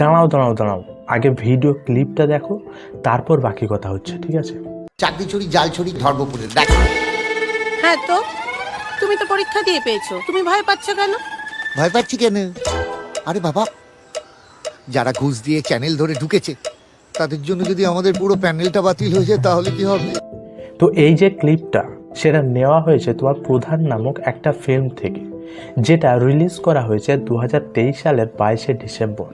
দাঁড়াও দাঁড়াও দাঁড়াও। আগে ভিডিও ক্লিপটা দেখো তারপর বাকি কথা হচ্ছে ঠিক আছে? চাকরি ছড়ি জাল ছড়ি ধর্মপুরের দেখো। হ্যাঁ তো তুমি তো পরীক্ষা দিয়ে পেয়েছ তুমি ভয় পাচ্ছ কেন? ভয় পাচ্ছি কেন? আরে বাবা যারা ঘুষ দিয়ে চ্যানেল ধরে ঢুকেছে তাদের জন্য যদি আমাদের পুরো প্যানেলটা বাতিল হয়ে যায় তাহলে কি হবে? তো এই যে ক্লিপটা সেটা নেওয়া হয়েছে তোমার প্রধান নামক একটা ফিল্ম থেকে যেটা রিলিজ করা হয়েছে দু হাজার তেইশ সালের বাইশে ডিসেম্বর।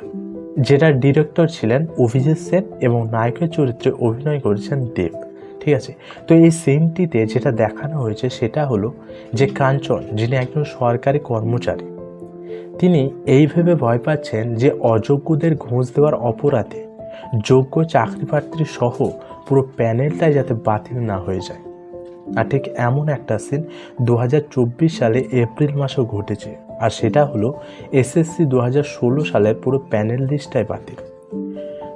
যেটার ডিরেক্টর ছিলেন অভিজিৎ সেন এবং নায়কের চরিত্রে অভিনয় করেছেন দেব। ঠিক আছে? তো এই সিনটিতে যেটা দেখানো হয়েছে সেটা হলো যে কাঞ্চন, যিনি একজন সরকারি কর্মচারী, তিনি এই ভেবে ভয় পাচ্ছেন যে অযোগ্যদের ঘুষ দেওয়ার অপরাধে যোগ্য চাকরি প্রার্থী সহ পুরো প্যানেলটাই যাতে বাতিল না হয়ে যায়। আর ঠিক এমন একটা সিন দু হাজার চব্বিশ সালে এপ্রিল মাসেও ঘটেছে। আর সেটা হলো এসএসসি দু সালের পুরো প্যানেল লিস্টটাই বাতিল।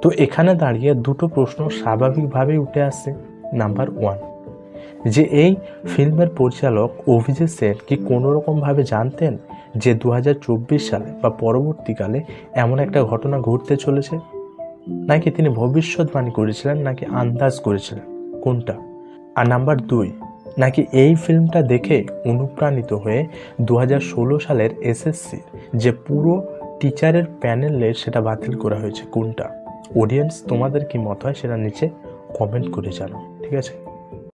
তো এখানে দাঁড়িয়ে দুটো প্রশ্ন স্বাভাবিকভাবেই উঠে আসছে নাম্বার ওয়ান, যে এই ফিল্মের পরিচালক অভিজিৎ সেন কি কোনো রকমভাবে জানতেন যে দু হাজার চব্বিশ সালে বা পরবর্তীকালে এমন একটা ঘটনা ঘটতে চলেছে? নাকি তিনি ভবিষ্যৎবাণী করেছিলেন, নাকি আন্দাজ করেছিলেন? কোনটা? আর নাম্বার দুই নাকি এই ফিল্মটা দেখে অনুপ্রাণিত হয়ে দু হাজার ষোলো সালের এসএসসি যে পুরো টিচারের প্যানেলে সেটা বাতিল করা হয়েছে, কোনটা? অডিয়েন্স তোমাদের কি মত হয় সেটা নিচে কমেন্ট করে জানো ঠিক আছে?